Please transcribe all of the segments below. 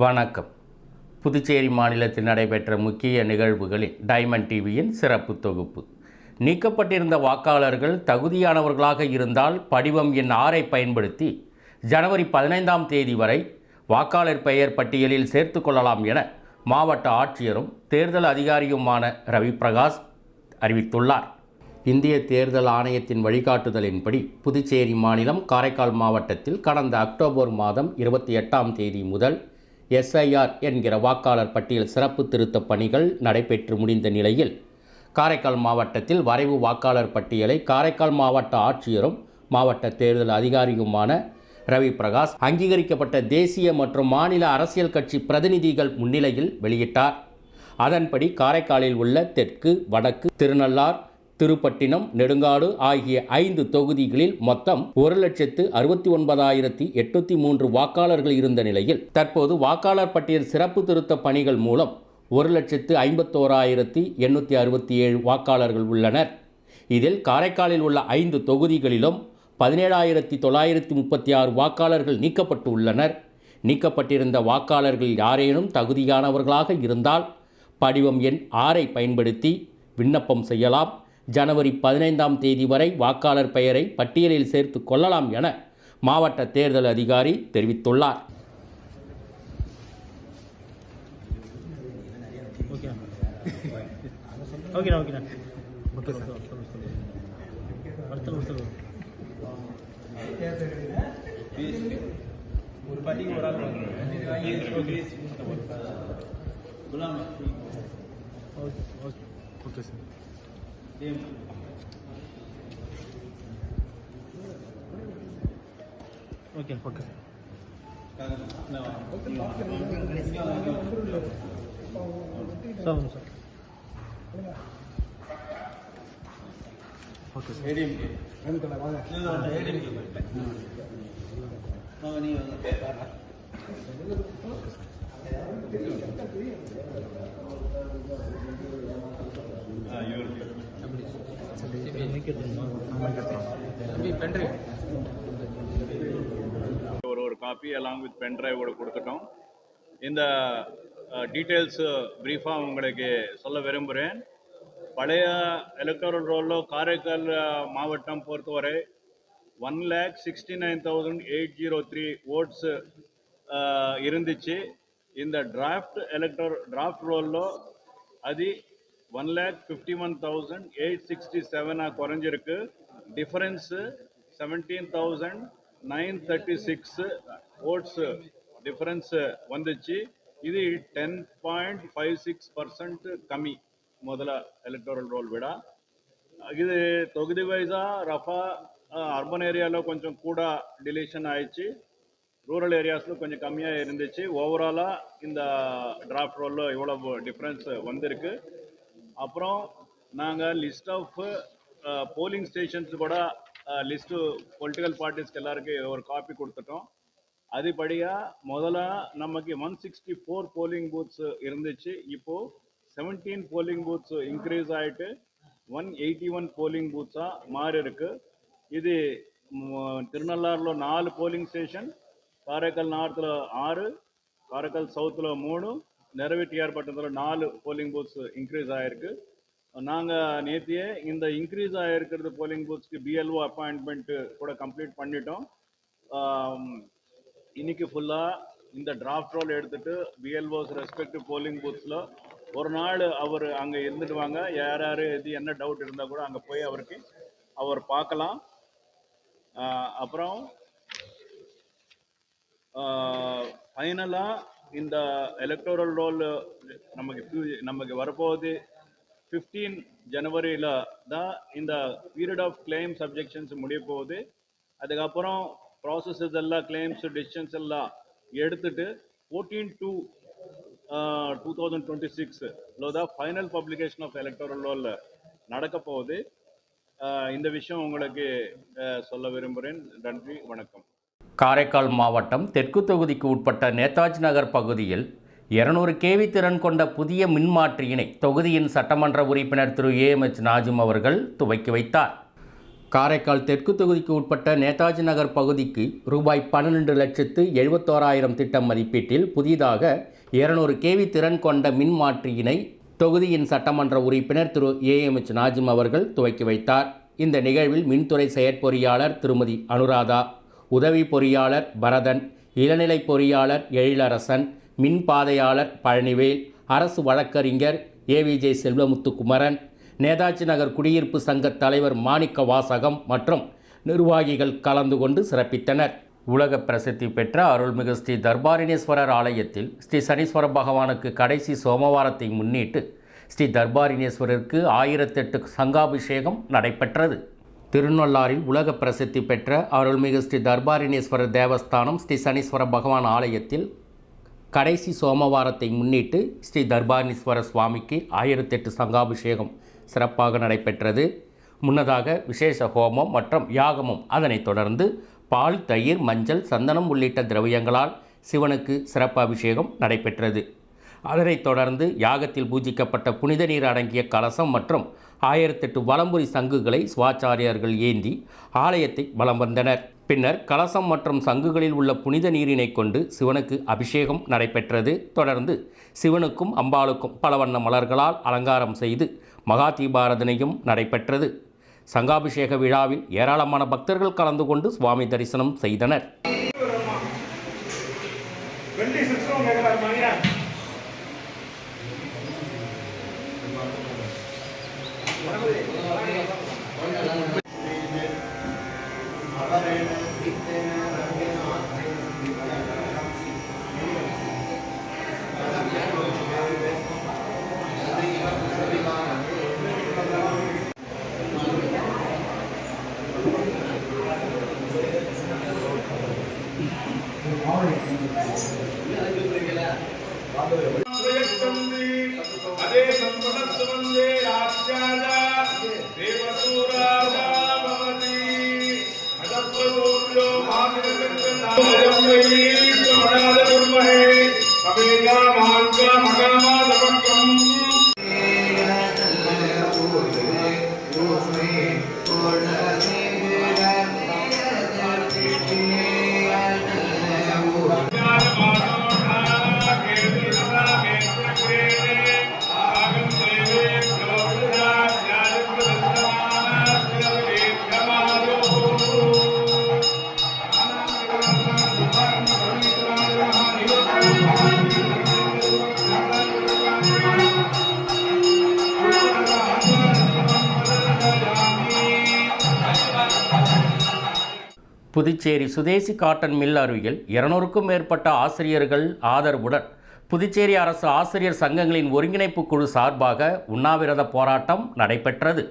வணக்கம். புதுச்சேரி மாநிலத்தில் நடைபெற்ற முக்கிய நிகழ்வுகளில் டைமண்ட் டிவியின் சிறப்பு தொகுப்பு. நீக்கப்பட்டிருந்த வாக்காளர்கள் தகுதியானவர்களாக இருந்தால் படிவம் எண் ஆறை பயன்படுத்தி ஜனவரி பதினைந்தாம் தேதி வரை வாக்காளர் பெயர் பட்டியலில் சேர்த்து கொள்ளலாம் என மாவட்ட ஆட்சியரும் தேர்தல் அதிகாரியுமான ரவி பிரகாஷ் அறிவித்துள்ளார். இந்திய தேர்தல் ஆணையத்தின் வழிகாட்டுதலின்படி புதுச்சேரி மாநிலம் காரைக்கால் மாவட்டத்தில் கடந்த அக்டோபர் மாதம் இருபத்தி எட்டாம் தேதி முதல் எஸ்ஐஆர் என்கிற வாக்காளர் பட்டியல் சிறப்பு திருத்தப் பணிகள் நடைபெற்று முடிந்த நிலையில் காரைக்கால் மாவட்டத்தில் வரைவு வாக்காளர் பட்டியலை காரைக்கால் மாவட்ட ஆட்சியரும் மாவட்ட தேர்தல் அதிகாரியுமான ரவி பிரகாஷ் அங்கீகரிக்கப்பட்ட தேசிய மற்றும் மாநில அரசியல் கட்சி பிரதிநிதிகள் முன்னிலையில் வெளியிட்டார். அதன்படி காரைக்காலில் உள்ள தெற்கு வடக்கு திருநள்ளார் திருப்பட்டினம் நெடுங்காடு ஆகிய ஐந்து தொகுதிகளில் மொத்தம் ஒரு லட்சத்து அறுபத்தி ஒன்பதாயிரத்தி எட்நூத்தி மூன்று வாக்காளர்கள் இருந்த நிலையில் தற்போது வாக்காளர் பட்டியல் சிறப்பு திருத்த பணிகள் மூலம் ஒரு லட்சத்து ஐம்பத்தோராயிரத்தி எண்ணூற்றி அறுபத்தி ஏழு வாக்காளர்கள் உள்ளனர். இதில் காரைக்காலில் உள்ள ஐந்து தொகுதிகளிலும் பதினேழாயிரத்தி தொள்ளாயிரத்தி முப்பத்தி ஆறு வாக்காளர்கள் நீக்கப்பட்டு உள்ளனர் நீக்கப்பட்டிருந்த வாக்காளர்கள் யாரேனும் தகுதியானவர்களாக இருந்தால் படிவம் எண் ஆறை பயன்படுத்தி விண்ணப்பம் செய்யலாம். ஜனவரி பதினைந்தாம் தேதி வரை வாக்காளர் பெயரை பட்டியலில் சேர்த்து கொள்ளலாம் என மாவட்ட தேர்தல் அதிகாரி தெரிவித்துள்ளார். ஒரு ஒரு ஆள் okay sir. Okay okay sir sir வாங்க சார் ஓகே சார் ஒரு ஒரு காப்பி அலாங் வித் பென்ட்ரைவோட கொடுத்துட்டோம். இந்த டீட்டெயில்ஸ் ப்ரீஃபாக உங்களுக்கு சொல்ல விரும்புகிறேன் பழைய எலக்டோரல் ரோலில் காரைக்கால் மாவட்டம் பொறுத்தவரை one lakh sixty nine thousand eight zero three votes இருந்துச்சு. இந்த டிராஃப்ட் எலக்டோர் டிராஃப்ட் ரோலில் அது one lakh fifty one thousand eight sixty செவனாக குறைஞ்சிருக்கு. Difference seventeen thousand nine thirty six votes difference வந்துச்சு. இது ten point five six percent கம்மி முதல்ல electoral role விட. இது தொகுதி வைஸாக ரஃபா அர்பன் ஏரியாவில் கொஞ்சம் கூட டிலேஷன் ஆயிடுச்சு. ரூரல் ஏரியாஸில் கொஞ்சம் கம்மியாக இருந்துச்சு. ஓவராலாக இந்த டிராஃப்ட் ரோலில் இவ்வளோ டிஃப்ரென்ஸ் வந்திருக்கு. அப்புறம் நாங்கள் லிஸ்ட் ஆஃப் போலிங் ஸ்டேஷன்ஸ் கூட லிஸ்ட்டு பொலிட்டிக்கல் பார்ட்டிஸ்க்கு எல்லாருக்கும் ஒரு காப்பி கொடுத்துட்டோம். அதுபடியாக முதல்ல நமக்கு one sixty four polling booths இருந்துச்சு. இப்போது செவன்டீன் போலிங் பூத்ஸ் இன்க்ரீஸ் ஆகிட்டு ஒன் எயிட்டி ஒன் போலிங் பூத்ஸாக மாறி இருக்கு இது திருநள்ளாறில் நாலு போலிங் ஸ்டேஷன் காரைக்கால் நார்த்தில் ஆறு காரைக்கால் சவுத்தில் மூணு நிறவெட்டியார் பட்டணத்தில் நாலு போலிங் பூத்ஸ் இன்க்ரீஸ் ஆகிருக்கு நாங்கள் நேத்தியே இந்த இன்க்ரீஸ் ஆகிருக்கிறது போலிங் பூத்ஸ்க்கு பிஎல்ஓ அப்பாயின்மெண்ட்டு கூட கம்ப்ளீட் பண்ணிட்டோம். இன்னைக்கு ஃபுல்லாக இந்த டிராஃப்ட் ரோல் எடுத்துட்டு பிஎல்ஓஸ் ரெஸ்பெக்டிவ் போலிங் பூத்ஸில் ஒரு நாள் அவர் அங்கே இருந்துட்டு வாங்க யார் யார் எது என்ன டவுட் இருந்தால் கூட அங்கே போய் அவருக்கு அவர் பார்க்கலாம். அப்புறம் ஃபைனலாக இந்த எலக்டோரல் ரோல் நமக்கு நமக்கு வரப்போகுது ஃபிஃப்டீன் ஜனவரியில் தான் இந்த பீரியட் ஆஃப் கிளைம்ஸ் சப்ஜெக்ஷன்ஸ் முடிய போகுது. அதுக்கப்புறம் ப்ராசஸஸ் எல்லாம் கிளைம்ஸ் டிசிஷன்ஸ் எல்லாம் எடுத்துட்டு fourteen two two thousand twenty சிக்ஸில் தான் ஃபைனல் பப்ளிகேஷன் ஆஃப் எலக்டோரல் ரோலில் நடக்க போகுது. இந்த விஷயம் உங்களுக்கு சொல்ல விரும்புகிறேன் நன்றி வணக்கம். காரைக்கால் மாவட்டம் தெற்கு தொகுதிக்கு உட்பட்ட நேதாஜி நகர் பகுதியில் இருநூறு கேவி திறன் கொண்ட புதிய மின்மாற்றியினை தொகுதியின் சட்டமன்ற உறுப்பினர் திரு. ஏஎம்எச் நாஜும் அவர்கள் துவக்கி வைத்தார். காரைக்கால் தெற்கு தொகுதிக்கு உட்பட்ட நேதாஜி நகர் பகுதிக்கு ரூபாய் பன்னிரெண்டு லட்சத்து எழுபத்தோராயிரம் திட்டம் மதிப்பீட்டில் புதிதாக இருநூறு கேவி திறன் கொண்ட மின்மாற்றியினை தொகுதியின் சட்டமன்ற உறுப்பினர் திரு. ஏஎம்எச் நாஜிம் அவர்கள் துவக்கி வைத்தார். இந்த நிகழ்வில் மின்துறை செயற்பொறியாளர் திருமதி அனுராதா உதவி பொறியாளர் பரதன் இளநிலை பொறியாளர் எழிலரசன் மின் பாதையாளர் பழனிவேல் அரசு வழக்கறிஞர் ஏவிஜே செல்வமுத்துக்குமரன் நேதாஜி நகர் குடியிருப்பு சங்க தலைவர் மாணிக்க வாசகம் மற்றும் நிர்வாகிகள் கலந்து கொண்டு சிறப்பித்தனர். உலக பிரசித்தி பெற்ற அருள்மிகு ஸ்ரீ தர்பாரிணேஸ்வரர் ஆலயத்தில் ஸ்ரீ சனீஸ்வர பகவானுக்கு கடைசி சோமவாரத்தை முன்னிட்டு ஸ்ரீ தர்பாரிணேஸ்வரருக்கு ஆயிரத்தெட்டு சங்காபிஷேகம் நடைபெற்றது. திருநள்ளாறில் உலக பிரசித்தி பெற்ற அருள்மிகு ஸ்ரீ தர்பாரிணேஸ்வரர் தேவஸ்தானம் ஸ்ரீ சனீஸ்வர பகவான் ஆலயத்தில் கடைசி சோமவாரத்தை முன்னிட்டு ஸ்ரீ தர்பாரணீஸ்வர சுவாமிக்கு ஆயிரத்தெட்டு சங்காபிஷேகம் சிறப்பாக நடைபெற்றது. முன்னதாக விசேஷ ஹோமம் மற்றும் யாகமும் அதனைத் தொடர்ந்து பால் தயிர் மஞ்சள் சந்தனம் உள்ளிட்ட திரவியங்களால் சிவனுக்கு சிறப்பு அபிஷேகம் நடைபெற்றது. அதனைத் தொடர்ந்து யாகத்தில் பூஜிக்கப்பட்ட புனித நீர் அடங்கிய கலசம் மற்றும் ஆயிரத்தெட்டு வலம்புரி சங்குகளை சுவாச்சாரியார்கள் ஏந்தி ஆலயத்தை வலம் வந்தனர். பின்னர் கலசம் மற்றும் சங்குகளில் உள்ள புனித நீரினை கொண்டு சிவனுக்கு அபிஷேகம் நடைபெற்றது. தொடர்ந்து சிவனுக்கும் அம்பாளுக்கும் பல வண்ண மலர்களால் அலங்காரம் செய்து மகா தீபாரதனையும் நடைபெற்றது. சங்காபிஷேக விழாவில் ஏராளமான பக்தர்கள் கலந்து கொண்டு சுவாமி தரிசனம் செய்தனர். అదే உண்மையில் தொடராத உண்மை America Puducherry Swadeshi cotton mill அருகில் இருநூறுக்கும் மேற்பட்ட ஆசிரியர்கள் ஆதரவுடன் புதுச்சேரி அரசு ஆசிரியர் சங்கங்களின் ஒருங்கிணைப்பு குழு சார்பாக உண்ணாவிரத போராட்டம் நடைபெற்றது.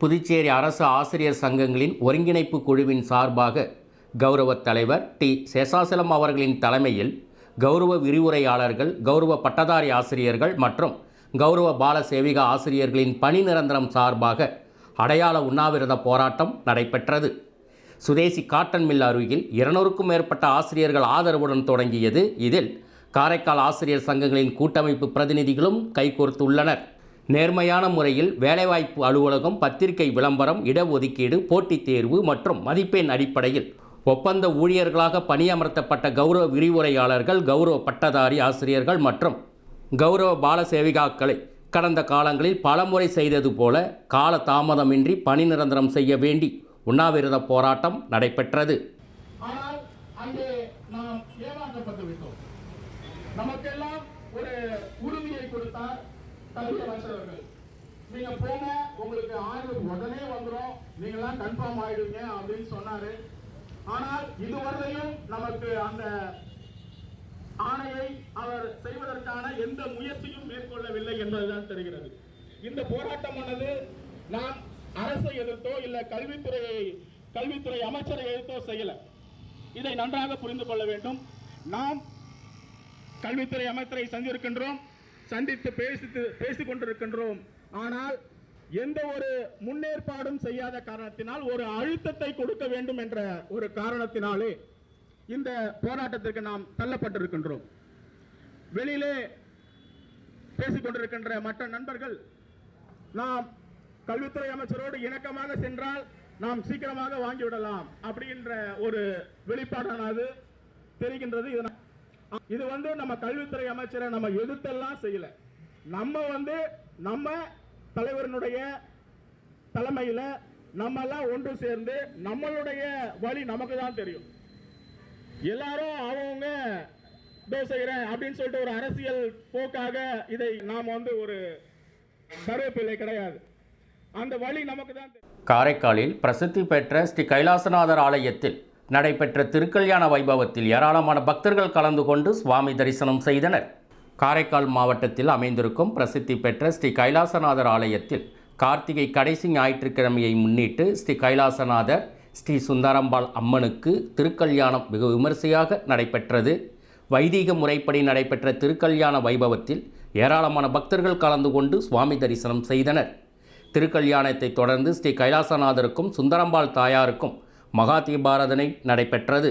புதுச்சேரி அரசு ஆசிரியர் சங்கங்களின் ஒருங்கிணைப்பு குழுவின் சார்பாக கௌரவ தலைவர் டி. சேசாசலம் அவர்களின் தலைமையில் கௌரவ விரிவுரையாளர்கள் கௌரவ பட்டதாரி ஆசிரியர்கள் மற்றும் கௌரவ பால சேவிகா ஆசிரியர்களின் பணி நிரந்தரம் சார்பாக அடையாள உண்ணாவிரத போராட்டம் நடைபெற்றது. சுதேசி காட்டன் மில் அருகில் இருநூறுக்கும் மேற்பட்ட ஆசிரியர்கள் ஆதரவுடன் தொடங்கியது இதில் காரைக்கால் ஆசிரியர் சங்கங்களின் கூட்டமைப்பு பிரதிநிதிகளும் கைகோர்த்துள்ளனர். நேர்மையான முறையில் வேலைவாய்ப்பு அலுவலகம் பத்திரிகை விளம்பரம் இடஒதுக்கீடு போட்டித் தேர்வு மற்றும் மதிப்பெண் அடிப்படையில் ஒப்பந்த ஊழியர்களாக பணியமர்த்தப்பட்ட கௌரவ விரிவுரையாளர்கள் கௌரவ பட்டதாரி ஆசிரியர்கள் மற்றும் கௌரவ பால சேவிகாக்களை கடந்த காலங்களில் பலமுறை செய்தது போல கால தாமதமின்றி பணி நிரந்தரம் செய்ய வேண்டி உண்ணாவிரத போராட்டம் நடைபெற்றது. ஆனால் அங்கே நாம் ஏமாற்றப்பட்டு விட்டோம் நமக்கெல்லாம் ஒரு உறுதியை கொடுத்தார் கல்வி அமைச்சர்கள். நீங்க போங்க உங்களுக்கு ஆய்வு உடனே வந்துடும் நீங்களாம் கன்ஃபார்ம் ஆயிடுங்க அப்படின்னு சொன்னாரு. ஆனால் இதுவரையும் நமக்கு அந்த ஆணையை அவர் செய்வதற்கான எந்த முயற்சியும் மேற்கொள்ளவில்லை என்பதுதான் தெரிகிறது. இந்த போராட்டமானது நாம் அரசை எதிர்த்தோ இல்ல கல்வித்துறையை கல்வித்துறை அமைச்சரை எதிர்த்தோ செய்யல. இதை நன்றாக புரிந்து கொள்ள வேண்டும். நாம் கல்வித்துறை அமைச்சரை சந்திருக்கின்றோம் சந்தித்து பேசித்து பேசிக் கொண்டிருக்கின்றோம். ஆனால் எந்த ஒரு முன்னேற்பாடும் செய்யாத காரணத்தினால் ஒரு அழுத்தத்தை கொடுக்க வேண்டும் என்ற ஒரு காரணத்தினாலே இந்த போராட்டத்திற்கு நாம் தள்ளப்பட்டிருக்கின்றோம். வெளியிலே பேசிக்கொண்டிருக்கின்ற மற்ற நண்பர்கள் நாம் கல்வித்துறை அமைச்சரோடு இணக்கமாக சென்றால் நாம் சீக்கிரமாக வாங்கிவிடலாம் அப்படின்ற ஒரு வெளிப்பாடானது தெரிகின்றது. இது இது வந்து நம்ம கல்வித்துறை அமைச்சரை நம்ம எதிர்த்தெல்லாம் செய்யல. நம்ம வந்து நம்ம தலைவரினுடைய தலைமையில் நம்ம எல்லாம் ஒன்று சேர்ந்து நம்மளுடைய வழி நமக்கு தான் தெரியும். எல்லாரும் அவங்க இதோ செய்கிறேன் அப்படின்னு சொல்லிட்டு ஒரு அரசியல் போக்காக இதை நாம் வந்து ஒரு கருவேப்பிள்ளை கிடையாது. அந்த வழி நமக்கு தான் காரைக்காலில் பிரசித்தி பெற்ற ஸ்ரீ கைலாசநாதர் ஆலயத்தில் நடைபெற்ற திருக்கல்யாண வைபவத்தில் ஏராளமான பக்தர்கள் கலந்து கொண்டு சுவாமி தரிசனம் செய்தனர். காரைக்கால் மாவட்டத்தில் அமைந்திருக்கும் பிரசித்தி பெற்ற ஸ்ரீ கைலாசநாதர் ஆலயத்தில் கார்த்திகை கடைசி ஞாயிற்றுக்கிழமையை முன்னிட்டு ஸ்ரீ கைலாசநாதர் ஸ்ரீ சுந்தரம்பாள் அம்மனுக்கு திருக்கல்யாணம் வெகு விமரிசையாக நடைபெற்றது. வைதீக முறைப்படி நடைபெற்ற திருக்கல்யாண வைபவத்தில் ஏராளமான பக்தர்கள் கலந்து கொண்டு சுவாமி தரிசனம் செய்தனர். திருக்கல்யாணத்தை தொடர்ந்து ஸ்ரீ கைலாசநாதருக்கும் சுந்தரம்பாள் தாயாருக்கும் மகா தீபாராதனை நடைபெற்றது.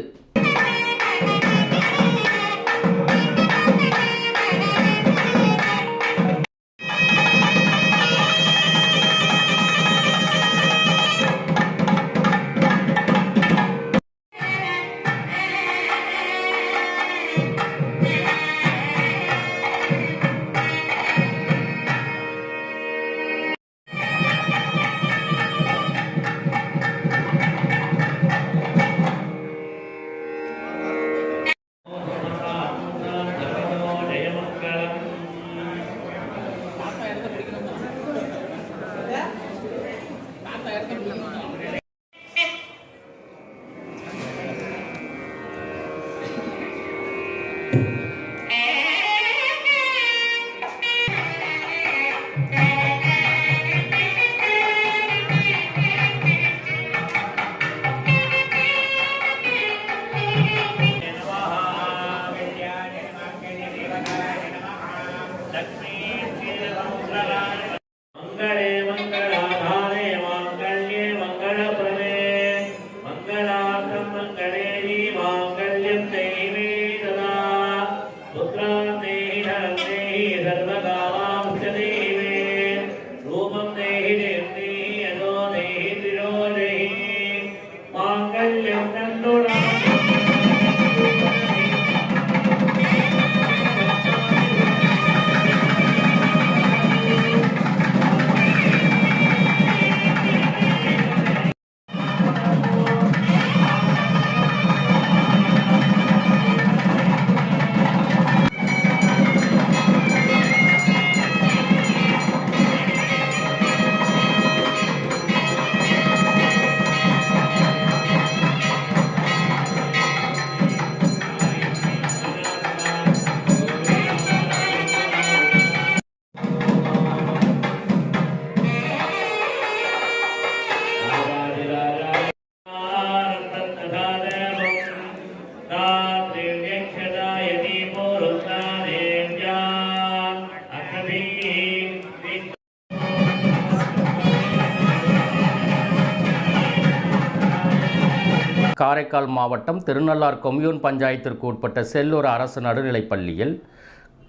காரைக்கால் மாவட்டம் திருநள்ளார் கொம்யூன் பஞ்சாயத்திற்கு உட்பட்ட செல்லூர் அரசு நடுநிலைப்பள்ளியில்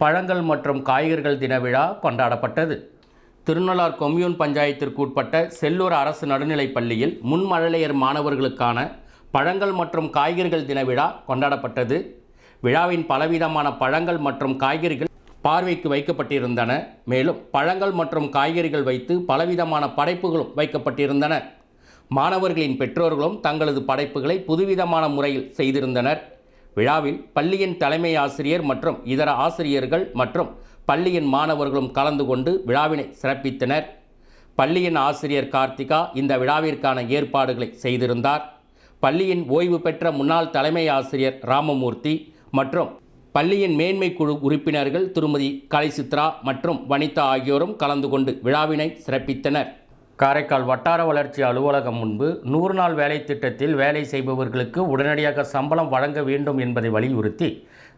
பழங்கள் மற்றும் காய்கறிகள் தின விழா கொண்டாடப்பட்டது. திருநள்ளார் கொம்யூன் பஞ்சாயத்திற்கு உட்பட்ட செல்லூர் அரசு நடுநிலைப்பள்ளியில் முன்மழலையர் மாணவர்களுக்கான பழங்கள் மற்றும் காய்கறிகள் தின விழா கொண்டாடப்பட்டது. விழாவின் பலவிதமான பழங்கள் மற்றும் காய்கறிகள் பார்வைக்கு வைக்கப்பட்டிருந்தன. மேலும் பழங்கள் மற்றும் காய்கறிகள் வைத்து பலவிதமான படைப்புகளும் வைக்கப்பட்டிருந்தன. மாணவர்களின் பெற்றோர்களும் தங்களது படைப்புகளை புதுவிதமான முறையில் செய்திருந்தனர். விழாவில் பள்ளியின் தலைமை ஆசிரியர் மற்றும் இதர ஆசிரியர்கள் மற்றும் பள்ளியின் மாணவர்களும் கலந்து கொண்டு விழாவினை சிறப்பித்தனர். பள்ளியின் ஆசிரியர் கார்த்திகா இந்த விழாவிற்கான ஏற்பாடுகளை செய்திருந்தார். பள்ளியின் ஓய்வு பெற்ற முன்னாள் தலைமை ஆசிரியர் ராமமூர்த்தி மற்றும் பள்ளியின் மேன்மை குழு உறுப்பினர்கள் திருமதி கலைசித்ரா மற்றும் வனிதா ஆகியோரும் கலந்து கொண்டு விழாவினை சிறப்பித்தனர். காரைக்கால் வட்டார வளர்ச்சி அலுவலகம் முன்பு நூறு நாள் வேலை திட்டத்தில் வேலை செய்பவர்களுக்கு உடனடியாக சம்பளம் வழங்க வேண்டும் என்பதை வலியுறுத்தி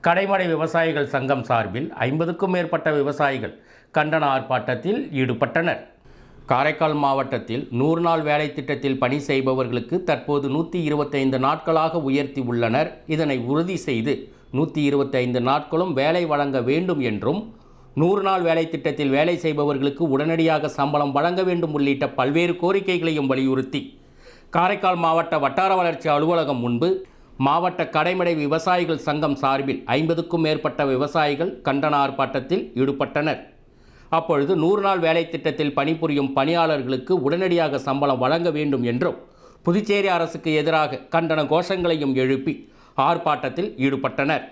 கடைமடை விவசாயிகள் சங்கம் சார்பில் ஐம்பதுக்கும் மேற்பட்ட விவசாயிகள் கண்டன ஆர்ப்பாட்டத்தில் ஈடுபட்டனர். காரைக்கால் மாவட்டத்தில் நூறு நாள் வேலை திட்டத்தில் பணி செய்பவர்களுக்கு தற்போது நூற்றி இருபத்தைந்து நாட்களாக உயர்த்தி உள்ளனர். இதனை உறுதி செய்து நூற்றி இருபத்தைந்து நாட்களும் வேலை வழங்க வேண்டும் என்றும் நூறு நாள் வேலை திட்டத்தில் வேலை செய்பவர்களுக்கு உடனடியாக சம்பளம் வழங்க வேண்டும் உள்ளிட்ட பல்வேறு கோரிக்கைகளையும் வலியுறுத்தி. காரைக்கால் மாவட்ட வட்டார வளர்ச்சி அலுவலகம் முன்பு மாவட்ட கடைமடை விவசாயிகள் சங்கம் சார்பில் ஐம்பதுக்கும் மேற்பட்ட விவசாயிகள் கண்டன ஆர்ப்பாட்டத்தில் ஈடுபட்டனர். அப்பொழுது நூறு நாள் வேலை திட்டத்தில் பணிபுரியும் பணியாளர்களுக்கு உடனடியாக சம்பளம் வழங்க வேண்டும் என்றும் புதுச்சேரி அரசுக்கு எதிராக கண்டன கோஷங்களையும் எழுப்பி ஆர்ப்பாட்டத்தில் ஈடுபட்டனர்.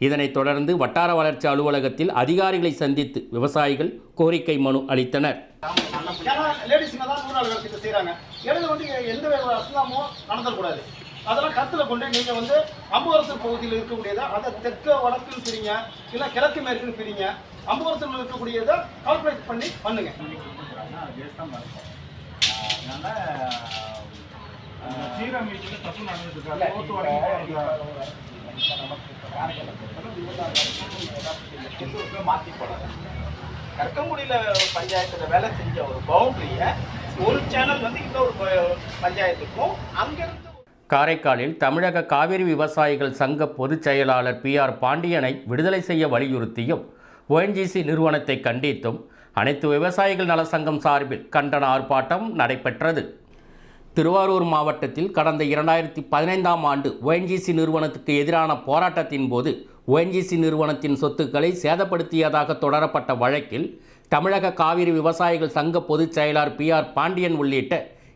இதனைத் தொடர்ந்து வட்டார வளர்ச்சி அலுவலகத்தில் அதிகாரிகளை சந்தித்து விவசாயிகள் கோரிக்கை மனு அளித்தனர். செய்கிறாங்க வந்து எந்த அதெல்லாம் கருத்தில் கொண்டு நீங்கள் வந்து அம்புவரத்தூர் பகுதியில் இருக்கக்கூடியதை அதை தெற்கு வடக்குன்னு பிரிங்க இல்லை கிழக்கு மேற்குன்னு பிரிங்க அம்புவரத்தில் இருக்கக்கூடியதை கால்குலேட் பண்ணி பண்ணுங்க மாற்றி போடாது கற்கங்குடியில் பஞ்சாயத்தில் வேலை செஞ்ச ஒரு பவுண்டரியை ஒரு சேனல் வந்து இன்னொரு பஞ்சாயத்துக்கும் அங்கிருந்து காரைக்காலில் தமிழக காவிரி விவசாயிகள் சங்க பொதுச் செயலாளர் பி ஆர் பாண்டியனை விடுதலை செய்ய வலியுறுத்தியும் ஓஎன்ஜிசி நிறுவனத்தை கண்டித்தும் அனைத்து விவசாயிகள் நல சங்கம் சார்பில் கண்டன ஆர்ப்பாட்டம் நடைபெற்றது. திருவாரூர் மாவட்டத்தில் கடந்த இரண்டாயிரத்தி பதினைந்தாம் ஆண்டு ஓஎன்ஜிசி நிறுவனத்துக்கு எதிரான போராட்டத்தின் போது ஓஎன்ஜிசி நிறுவனத்தின் சொத்துக்களை சேதப்படுத்தியதாக தொடரப்பட்ட வழக்கில் தமிழக காவிரி விவசாயிகள் சங்க பொதுச் செயலாளர் பி ஆர் பாண்டியன் உள்ளிட்ட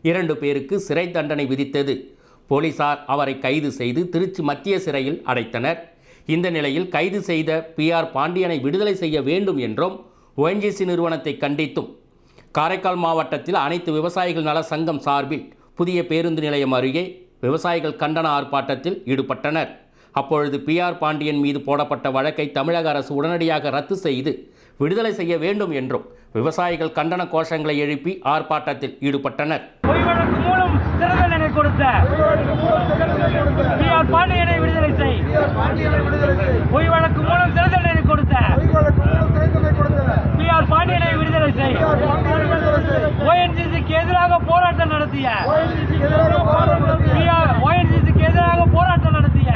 இரண்டு பேருக்கு சிறை தண்டனை விதித்தது. போலீசார் அவரை கைது செய்து திருச்சி மத்திய சிறையில் அடைத்தனர். இந்த நிலையில் கைது செய்த பி ஆர் பாண்டியனை விடுதலை செய்ய வேண்டும் என்றும் ஓஎன்ஜிசி நிறுவனத்தை கண்டித்தும் காரைக்கால் மாவட்டத்தில் அனைத்து விவசாயிகள் நல சங்கம் சார்பில் புதிய பேருந்து நிலையம் அருகே விவசாயிகள் கண்டன ஆர்ப்பாட்டத்தில் ஈடுபட்டனர். அப்பொழுது பி ஆர் பாண்டியன் மீது போடப்பட்ட வழக்கை தமிழக அரசு உடனடியாக ரத்து செய்து விடுதலை செய்ய வேண்டும் என்றும் விவசாயிகள் கண்டன கோஷங்களை எழுப்பி ஆர்ப்பாட்டத்தில் ஈடுபட்டனர். பொய் வழக்கு மூலம் சிறை தண்டனை கொடுத்த பி ஆர் பாண்டியனை விடுதலை செய் பொய் வழக்கு மூலம் சிறை தண்டனை கொடுத்த பி ஆர் பாண்டியனை விடுதலை செய் ஓஎன்ஜிசிக்கு எதிராக போராட்டம் நடத்திய ஓஎன்ஜிசிக்கு எதிராக போராட்டம் நடத்திய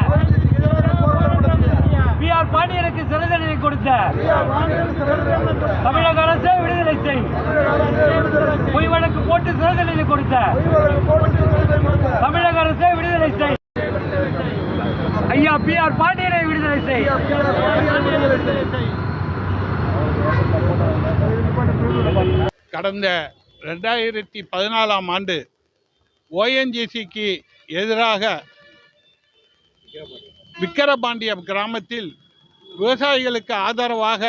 பி சிறை தண்டனை கொடுத்த தமிழக அரசு விடுதலை செய். பொய் வழக்கு போட்டு சிறை தண்டனை கொடுத்த தமிழக அரசு விடுதலை செய். ஐயா பி ஆர் பாண்டியனை விடுதலை செய். கடந்த ரெண்டாயிரத்தி பதினாலாம் ஆண்டு ஓஎன்ஜிசிக்கு எதிராக விக்கிரபாண்டியம் கிராமத்தில் விவசாயிகளுக்கு ஆதரவாக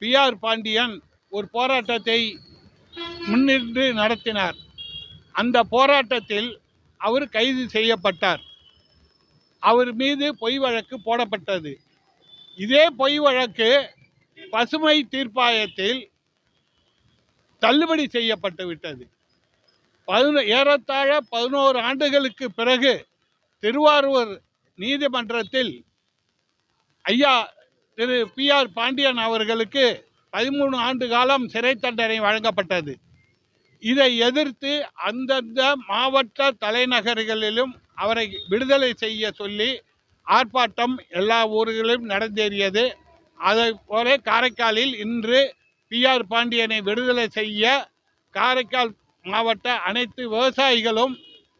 பிஆர் பாண்டியன் ஒரு போராட்டத்தை முன்னின்று நடத்தினார். அந்த போராட்டத்தில் அவர் கைது செய்யப்பட்டார். அவர் மீது பொய் வழக்கு போடப்பட்டது. இதே பொய் வழக்கு பசுமை தீர்ப்பாயத்தில் தள்ளுபடி செய்யப்பட்டு விட்டது. பதினோ ஏறத்தாழ பதினோரு ஆண்டுகளுக்கு பிறகு திருவாரூர் நீதிமன்றத்தில் ஐயா திரு பி ஆர் பாண்டியன் அவர்களுக்கு பதிமூணு ஆண்டு காலம் சிறை தண்டனை வழங்கப்பட்டது. இதை எதிர்த்து அந்தந்த மாவட்ட தலைநகர்களிலும் அவரை விடுதலை செய்ய சொல்லி ஆர்ப்பாட்டம் எல்லா ஊர்களிலும் நடந்தேறியது. அதை போல காரைக்காலில் இன்று பிஆர் பாண்டியனை விடுதலை செய்ய காரைக்கால் மாவட்ட அனைத்து விவசாயிகளும்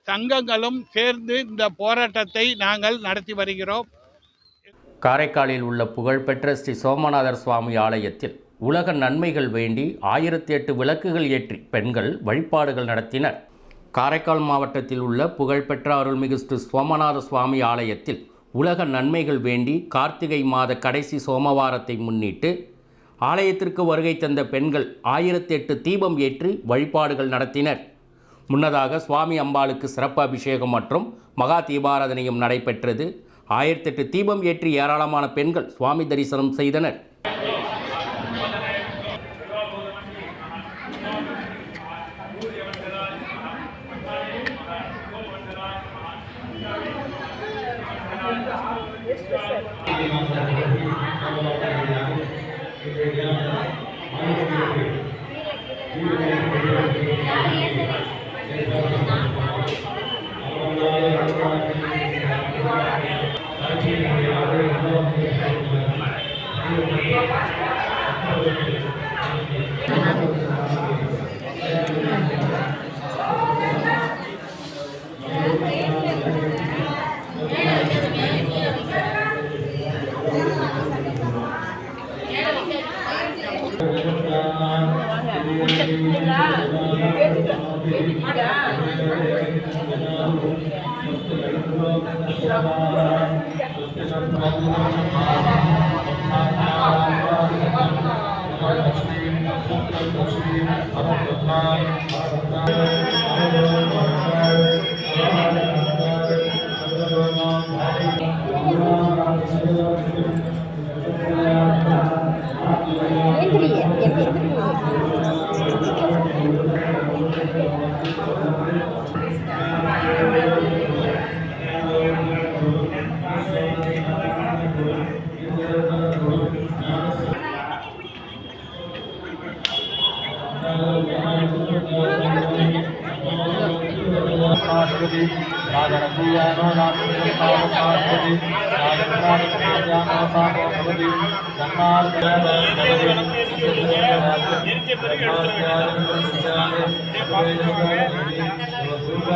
சங்கங்களும் சேர்ந்து இந்த போராட்டத்தை நாங்கள் நடத்தி வருகிறோம். காரைக்காலில் உள்ள புகழ்பெற்ற ஸ்ரீ சோமநாதர் சுவாமி ஆலயத்தில் உலக நன்மைகள் வேண்டி ஆயிரத்தி எட்டு விளக்குகள் ஏற்றி பெண்கள் வழிபாடுகள் நடத்தினர். காரைக்கால் மாவட்டத்தில் உள்ள புகழ்பெற்ற அருள்மிகு ஸ்ரீ சோமநாத சுவாமி ஆலயத்தில் உலக நன்மைகள் வேண்டி கார்த்திகை மாத கடைசி சோமவாரத்தை முன்னிட்டு ஆலயத்திற்கு வருகை தந்த பெண்கள் ஆயிரத்தி எட்டு தீபம் ஏற்றி வழிபாடுகள் நடத்தினர். முன்னதாக சுவாமி அம்பாளுக்கு சிறப்பு அபிஷேகம் மற்றும் மகா தீபாராதனையும் நடைபெற்றது. ஆயிரத்தெட்டு தீபம் ஏற்றி ஏராளமான பெண்கள் சுவாமி தரிசனம் செய்தனர் Thank. Thank you.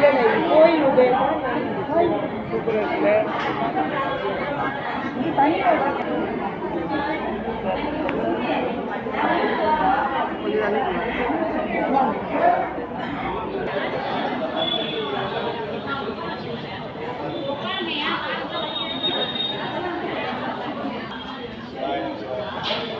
切れ多いので、はい、とこですね。Thank you.